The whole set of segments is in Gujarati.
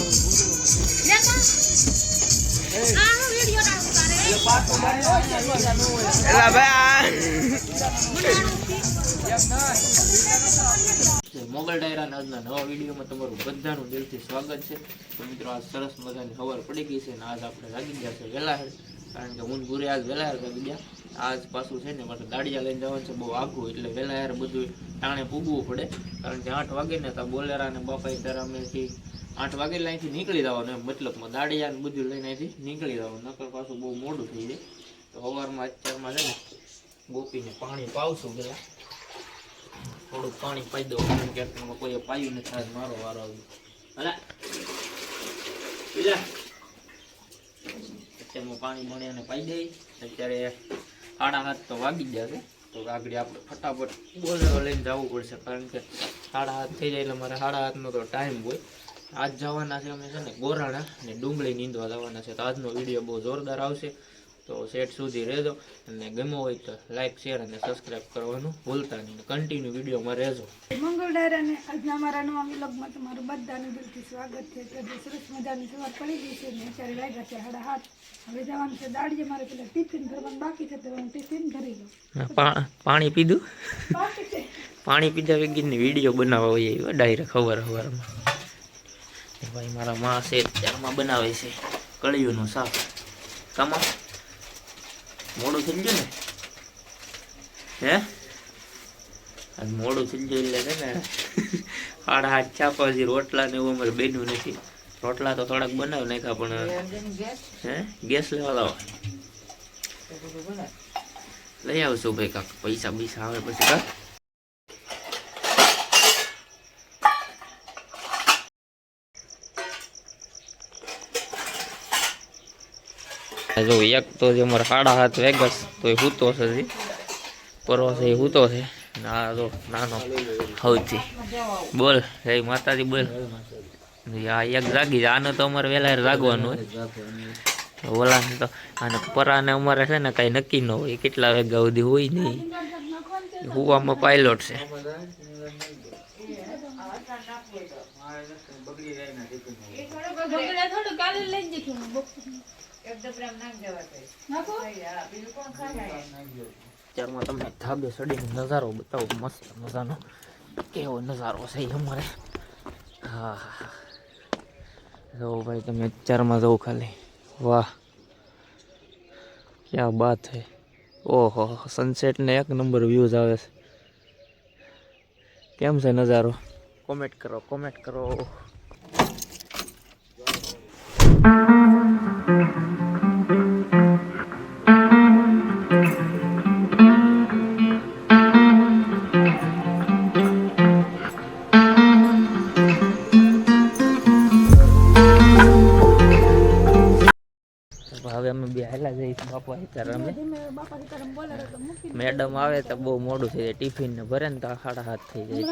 મોગલ ડાયરાના આજના નવા વિડીયોમાં તમારું બધાનું દિલથી સ્વાગત છે. તો મિત્રો, આજ સરસ મજાની ખબર પડી ગઈ છે ને આજ આપણે લાગી ગયા છે વહેલા કારણ કે હું ગુરે આજ વહેલા લાગી ગયા. આજ પાછું છે ને મારે દાડિયા લઈને જવાનું છે, બહુ આઘું એટલે વહેલા બધું ટાણે પૂગવું પડે. કારણ કે આઠ વાગે ને તો બોલેરા ને બાપા ત્યારે અમેથી આઠ વાગે અહીંથી નીકળી જવાનું એમ, મતલબમાં દાડિયા ને બધું લઈને અહીંથી નીકળી જવાનું. નકર પાછું બહુ મોડું થઈ જાય. તો સવારમાં અત્યારમાં છે ને ગોપીને પાણી પાવશું પેલા થોડુંક પાણી પાઈ દઉં, કારણ કે કોઈએ પાયું નથી, આજ મારો વારો આવ્યો. હલા અત્યારમાં પાણી બણ્યાને પાઈ દઈ અત્યારે સાડા હાથ તો વાગી જશે તો આગળ આપણે ફટાફટ બોલેરો લઈને જવું પડશે, કારણ કે સાડા હાથ થઈ જાય એટલે મારે સાડા હાથનો તો ટાઈમ હોય. આજ જવાના છે અમે છે ને ગોરાણા ને ડુંગળી નીંદવા જવાના છે. તો આજનો વીડિયો બહુ જોરદાર આવશે. તો સેટ સુધી રહેજો અને ગમ્યો હોય તો લાઈક શેર અને સબસ્ક્રાઇબ કરવાનું ભૂલતા નહીં. કન્ટિન્યુ વિડીયોમાં રહેજો. મંગળ ડાયરાને આજના મારા નવા વિલોગમાં તમારું બધાનું દિલથી સ્વાગત છે. તો સરસ મજાની સવાર પડી ગઈ છે ને અત્યારે લાગ્યા છે હાડા હાથ હવે જવાનું છે દાડીએ મારે પેલા ટિફિન ભરવાનું બાકી છે તો હું ટિફિન ભરી લઉં. પાણી પીધું? પાણી પીધા વગરની વીડિયો બનાવવા હોય એવી ડાયરેક્ટ ખબર ખબરમાં ભાઈ મારા માં છે ત્યારમાં બનાવે છે કળિયુંનું શાક. કામાં? મોડું થઈ ગયું ને? હે? આજ મોડું થઈ ગયું એટલે છે ને સાડા હાથ ચાપા હજી રોટલા ને એવું અમારે બેન્યું નથી. રોટલા તો થોડાક બનાવી નાખ્યા પણ હે? ગેસ લેવા લાવો. લઈ આવશું ભાઈ કાક. પૈસા બૈસા આવે પછી કાક. જો એક તો જે અમારે સાડા હાથ વેગસ તો એ હૂતો છે. પરવો છે એ હૂતો છે. ના જો નાનો સૌથી બોલ જય માતાજી, બોલ. આ એક જાગી. આને તો અમારે વહેલા જાગવાનું હોય. ઓલા તો અને પરાને અમારે છે ને કાંઈ નક્કી ન હોય. કેટલા વેગા સુધી હોય નહીં. હુવામાં પાયલોટ છે. થોડું કાલે લઈ જઈશું નાખો અત્યારમાં તમને ધાબે ચડીને નજારો બતાવો મસ્ત મજાનો કેવો નજારો છે અમારે. હા હા હા. જો ભાઈ તમે ચારમાં જવું ખાલી. વાહ. ક્યાં બાત હે. ઓહો સનસેટ ને એક નંબર વ્યૂઝ આવે છે. કેમ છે નજારો? કોમેન્ટ કરો કોમેન્ટ કરો. હવે અમે બે હેલા જઈશું બાપા સીતારામ મેડમ આવે તો બહુ મોડું થઈ જાય ટિફિન ને ભરે ને તો સાડા હાથ થઈ જાય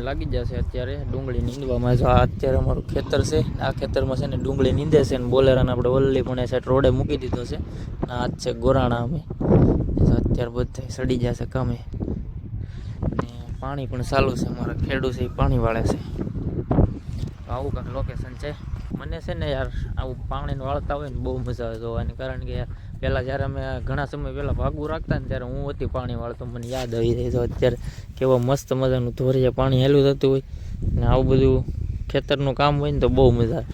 કામે લાગી જશે અત્યારે. ડુંગળી નીંદવામાં જો આ અત્યારે અમારું ખેતર છે. આ ખેતરમાં છે ને ડુંગળી નીંદે છે ને બોલેરાને આપણે વલ્લી પણ સાઈડ રોડે મૂકી દીધો છે. અને આ છે ગોરાણા અમે. અત્યારે બધા સડી જશે કામે. અને પાણી પણ ચાલુ છે. અમારા ખેડૂત છે, એ પાણી વાળે છે. આવું કંઈક લોકેશન છે. મને છે ને યાર આવું પાણીને વાળતા હોય ને બહુ મજા આવે જોવાની. કારણ કે યાર પહેલાં જ્યારે અમે ઘણા સમય પહેલાં ભાગવું રાખતા ને ત્યારે હું હતી પાણીવાળો, તો મને યાદ આવી જાય તો અત્યારે કેવો મસ્ત મજાનું ધોરીએ પાણી હેલું થતું હોય ને આવું બધું ખેતરનું કામ હોય ને તો બહુ મજા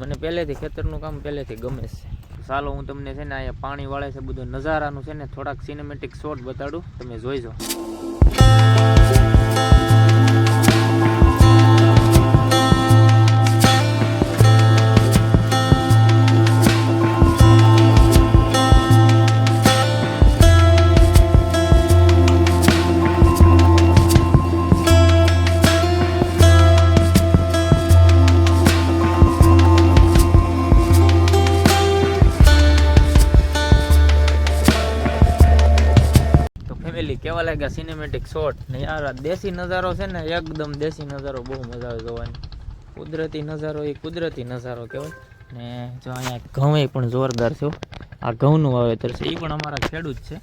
મને પહેલેથી ખેતરનું કામ પહેલેથી ગમે છે. ચાલો હું તમને છે ને અહીંયા પાણી વાળે છે, બધું નજારાનું છે ને થોડાક સિનેમેટિક શોટ બતાડું, તમે જોઈજો કેવા લાગ્યા સિનેમેટિક શોટ ને યાર દેશી નજારો છે ને, એકદમ દેશી નજારો બહુ મજા આવે જોવાની. કુદરતી નજારો એ કુદરતી નજારો કહેવાય. ને જો અહીંયા ઘઉં પણ જોરદાર છે આ ઘઉંનું વાવેતર છે. એ પણ અમારા ખેડૂત છે.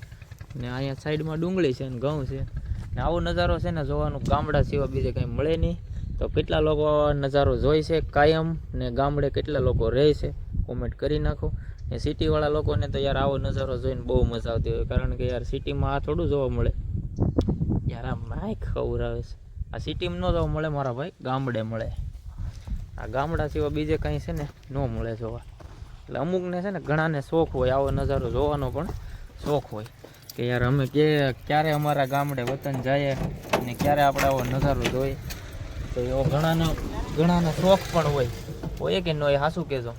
ને અહીંયા સાઈડમાં ડુંગળી છે ને ઘઉં છે. ને આવો નજારો છે ને જોવાનું ગામડા સિવાય બીજે કંઈ મળે નહીં. તો કેટલા લોકો નજારો જોઈ છે, કાયમ ને ગામડે કેટલા લોકો રહે છે કોમેન્ટ કરી નાખો. ને સિટીવાળા લોકોને તો યાર આવો નજારો જોઈને બહુ મજા આવતી હોય. કારણ કે યાર સિટીમાં આ થોડું જોવા મળે. યાર, આ ખબર ખવડાવે છે. આ સિટીમાં ન જવા મળે, મારા ભાઈ. ગામડે મળે. આ ગામડા સિવાય બીજે કાંઈ છે ને, ન મળે જોવા. એટલે અમુકને છે ને, ઘણાને શોખ હોય, આવો નજારો જોવાનો પણ શોખ હોય. કે યાર, અમે કે, ક્યારે અમારા ગામડે વતન જઈએ અને ક્યારે આપણે આવો નજારો જોઈએ. તો એવો ઘણાનો, ઘણાના શોખ પણ હોય. હોય કે ન હોય, હાસું કહેજો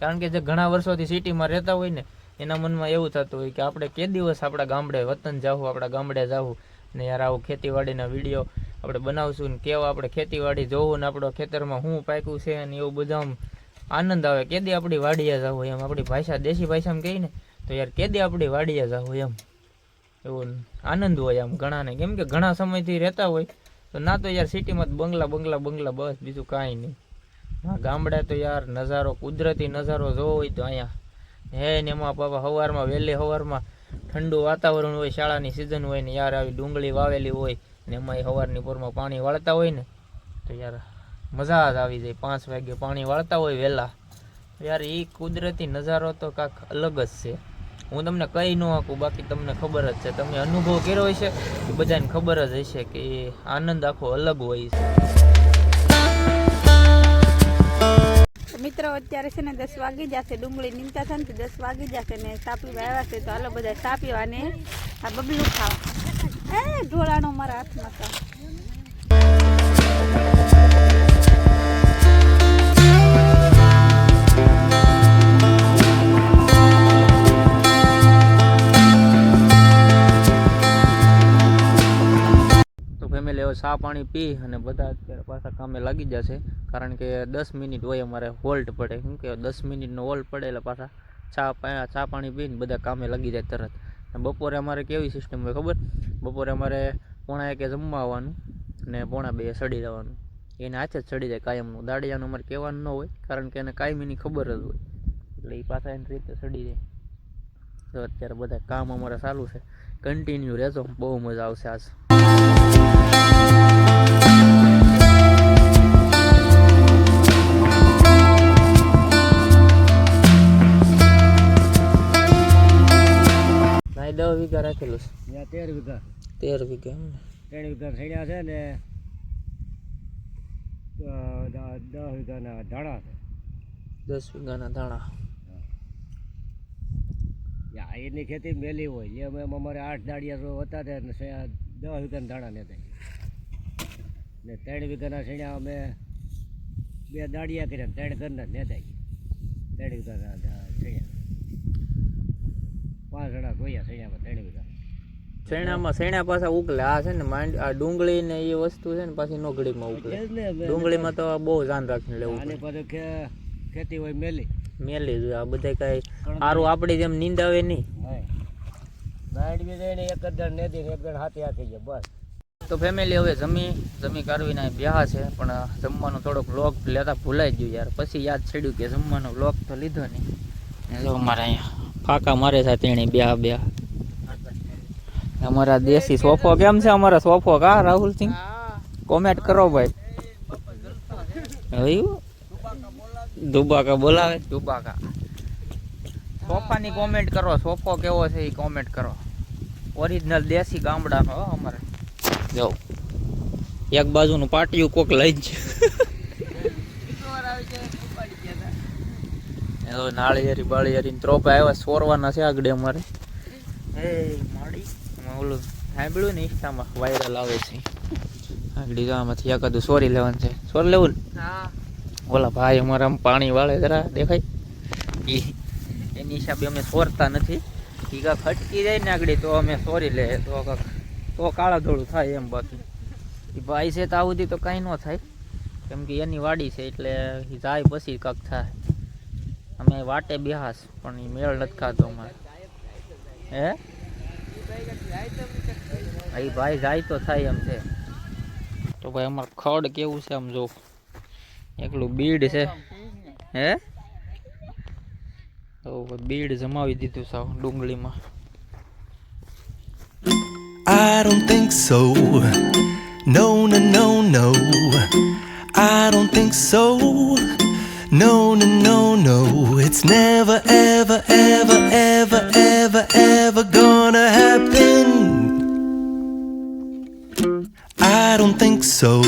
કારણ કે જે ઘણા વર્ષોથી સિટીમાં રહેતા હોય ને, એના મનમાં એવું થતું હોય કે આપણે કે દિવસ આપણા ગામડે વતન જાવું આપણા ગામડે જાવું ને યાર આવું ખેતીવાડીના વીડિયો આપણે બનાવશું ને કેવા આપણે ખેતીવાડી જોવું ને આપણો ખેતરમાં શું પાક્યું છે અને એવું બધા આમ આનંદ આવે. કેદી આપણી વાડીએ જવું એમ? આપણી ભાષા દેશી ભાષામાં કહીને તો યાર કેદી આપણી વાડીએ જવું એમ? એવું આનંદ હોય આમ ઘણાને. કેમ કે ઘણા સમયથી રહેતા હોય, તો ના તો યાર સિટીમાં બંગલા બંગલા બંગલા, બસ, બીજું કાંઈ નહીં. હા ગામડે તો યાર નજારો, કુદરતી નજારો જોવો હોય તો અહીંયા. હે ને એમાં બાપા સવારમાં વહેલી સવારમાં ઠંડુ વાતાવરણ હોય, શાળાની સિઝન હોય ને યાર આવી ડુંગળી વાવેલી હોય ને એમાં સવારની પોરમાં પાણી વાળતા હોય ને, તો યાર મજા જ આવી જાય. પાંચ વાગે પાણી વાળતા હોય વહેલા યાર એ કુદરતી નજારો તો કાંક અલગ જ છે. હું તમને કહી ન આખું બાકી તમને ખબર જ છે. તમે અનુભવ કર્યો હશે એ બધાને ખબર જ હશે કે આનંદ આખો અલગ હોય છે. મિત્રો, અત્યારે છે ને દસ વાગી જશે ડુંગળી નીમતા છે ને દસ વાગી જશે ને સાપી વાવ્યા છે તો હાલો બધા સાપીવા ને આ બબલું ખાવા. એ ઢોળાનો મારા હાથમાં તો. હવે ચા પાણી પી અને બધા અત્યારે પાછા કામે લાગી જશે કારણ કે દસ મિનિટ હોય અમારે હોલ્ટ પડે. શું કે દસ મિનિટનો હોલ્ટ પડે એટલે પાછા ચા ચા પાણી પીને બધા કામે લાગી જાય તરત. અને બપોરે અમારે કેવી સિસ્ટમ હોય ખબર? બપોરે અમારે પોણા એકે જમવા આવવાનું ને પોણા બે સડી જવાનું. એને હાથે જ સડી જાય કાયમનું. દાડિયાનું અમારે કહેવાનું ન હોય, કારણ કે એને કાયમીની ખબર જ હોય. એટલે એ પાછા એની રીતે સડી જાય. તો અત્યારે બધા કામ અમારે ચાલુ છે. કન્ટિન્યુ રહેજો. બહુ મજા આવશે આજ. દસ વીઘા રાખેલું છે. તેર વીઘા. તેર વીઘા એમ ત્રણ વીઘા છેડ્યા છે ને દસ વીઘાના ધાણા છે. દસ વીઘાના ધાણા. એની ખેતી મેલી હોય એમ અમારે આઠ દાડિયા હતા ને દસ વીઘાના દાણા લેતા ને ત્રણ વીઘાના શેણ્યા અમે બે દાડિયા કર્યા ત્રણ ઘરના લેતા ત્રણ વીઘાના શેણ્યા પાંચ જણા જોયા છેડ્યામાં ત્રણ વીઘા. શેણામાં શેણા પાછા ઉકલે. આ છે ને માંડ આ ડુંગળી ને એ વસ્તુ છે ને પાછી નોકડીમાં ઉકલે. ડુંગળીમાં તો બહુ ધ્યાન રાખીને લેવું અને પાછું ખેતી હોય મેલી. મેલી આ બધા કઈ સારું આપણી જેમ નીંદ આવે નહીં. એક જણ નેદી એક હાથી હાથી જાય બસ. તો ફેમિલી હવે જમી જમી કાઢવીને બ્યાહ છે પણ જમવાનો થોડોક લોક લેતા ભૂલાઈ ગયું યાર. પછી યાદ છેડ્યું કે જમવાનો લોક તો લીધો નહીં. જો અમારે અહીંયા ફાકા મારે છે તેણે બ્યાહ બ્યાહ અમારા દેશી સોફો કેમ છે અમારા સોફો કા રાહુલ સિંહ? કોમેન્ટ કરો ભાઈ. દુબાકા બોલાવે. દુબાકા. સોફાની કોમેન્ટ કરો સોફો કેવો છે એ કોમેન્ટ કરો. ઓરિજિનલ દેશી ગામડાનો હો અમારે. જો. એક બાજુનું પાટિયું કોક લઈ જ. નાળિયેરી બાળિયેરી ત્રોપે આવ્યા સોરવાના છે આગળ અમારે. એ માડી. ઓલું સાંભળ્યું ને ઇન્સ્ટામાં વાયરલ આવે છે. આગળ આમાંથી એકાદું સોરી લેવાનું છે. સોર લેવું ને? હા. ઓલા ભાઈ અમારા આમ પાણી વાળે જરા દેખાય. એ એની હિસાબે અમે સોરતા નથી. ઈ કાંક ખટકી જાય ને આગળ તો અમે સોરી લે, તો કાંક તો કાળા ધોળું થાય એમ બાકી. એ ભાઈ છે તો આવું તો કાંઈ ન થાય. કેમ કે એની વાડી છે એટલે જાય પછી કાંક થાય. અમે વાટે બેહાસ પણ એ મેળ નથી અમારે. હે? ઈ ભાઈ જાય તો થાય એમ છે. તો ભાઈ અમારે ખડ કેવું છે આમ જો. એકલું બીડ છે. હે? તો બીડ જમાવી દીધું સાવ ડુંગળીમાં I don't think so. No, no, no, no. I don't think so. No, no, no, no. It's never, ever, ever, ever, ever, ever gonna happen. I don't think so.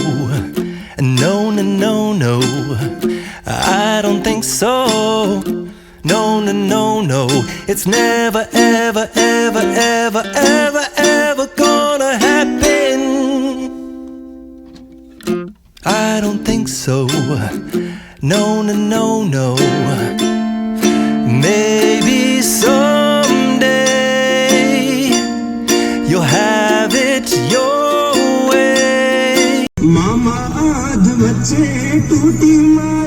No, no, no, no. I don't think so. No, no, no, no. It's never, ever, ever, ever, ever, ever gonna happen. I don't think so. No, no, no, no. Maybe someday you'll have it your way. Mama, aad mache tooti maa.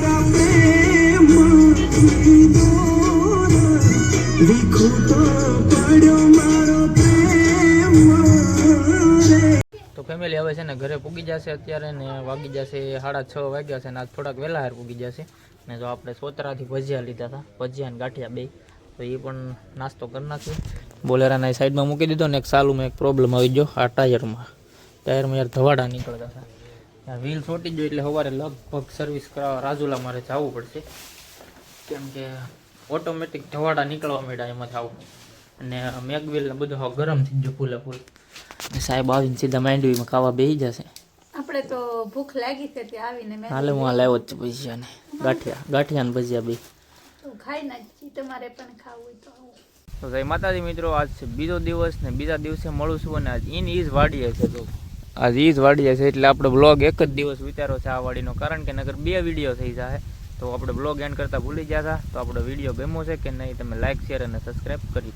હવે છે ને ઘરે પૂગી જશે અત્યારે ને વાગી જશે સાડા છ વાગ્યા છે ને આજ થોડાક વહેલા હાર પૂગી જશે. ને જો આપણે સોતરાથી ભજીયા લીધા હતા, ભજીયા ને ગાંઠિયા બે, તો એ પણ નાસ્તો કરી નાખ્યો બોલેરાના સાઈડમાં મૂકી દીધો ને એક સાલુમાં એક પ્રોબ્લેમ આવી ગયો, આ ટાયરમાં ટાયરમાં યાર ધવાડા નીકળતા હતા. વ્હીલ છોટી ગયો એટલે સવારે લગભગ સર્વિસ કરાવવા રાજુલા મારે જવું પડશે. કેમ કે ઓટોમેટિક ધવાડા નીકળવા માંડ્યા એમાં આવું. અને મેગવેલ ને બધું ગરમ થઈ ગયું ફૂલે ફૂલ. સાહેબ આવીને સીધા માંડવીમાં ખાવા બેસી જશે. આપણે તો ભૂખ લાગી છે તે આવીને મેં હાલે હું લાવ્યો જ છું ભજીયા ને. ગાંઠિયા ગાંઠિયા ને ભજીયા બે. તો ખાઈ નાખી તમારે પણ ખાવું તો તો જય માતાજી મિત્રો આજ છે બીજો દિવસ ને બીજા દિવસે મળું છું અને આજ ઇન ઈજ વાડીએ છે તો. આજ ઈજ વાડીએ છે એટલે આપણે બ્લોગ એક જ દિવસ વિચારો છે આ વાડીનો. કારણ કે નગર બે વીડિયો થઈ જાય તો આપણે બ્લોગ એન્ડ કરતાં ભૂલી ગયા હતા તો આપણો વીડિયો ગમ્યો છે કે નહીં તમે લાઇક શેર અને સબસ્ક્રાઈબ કરી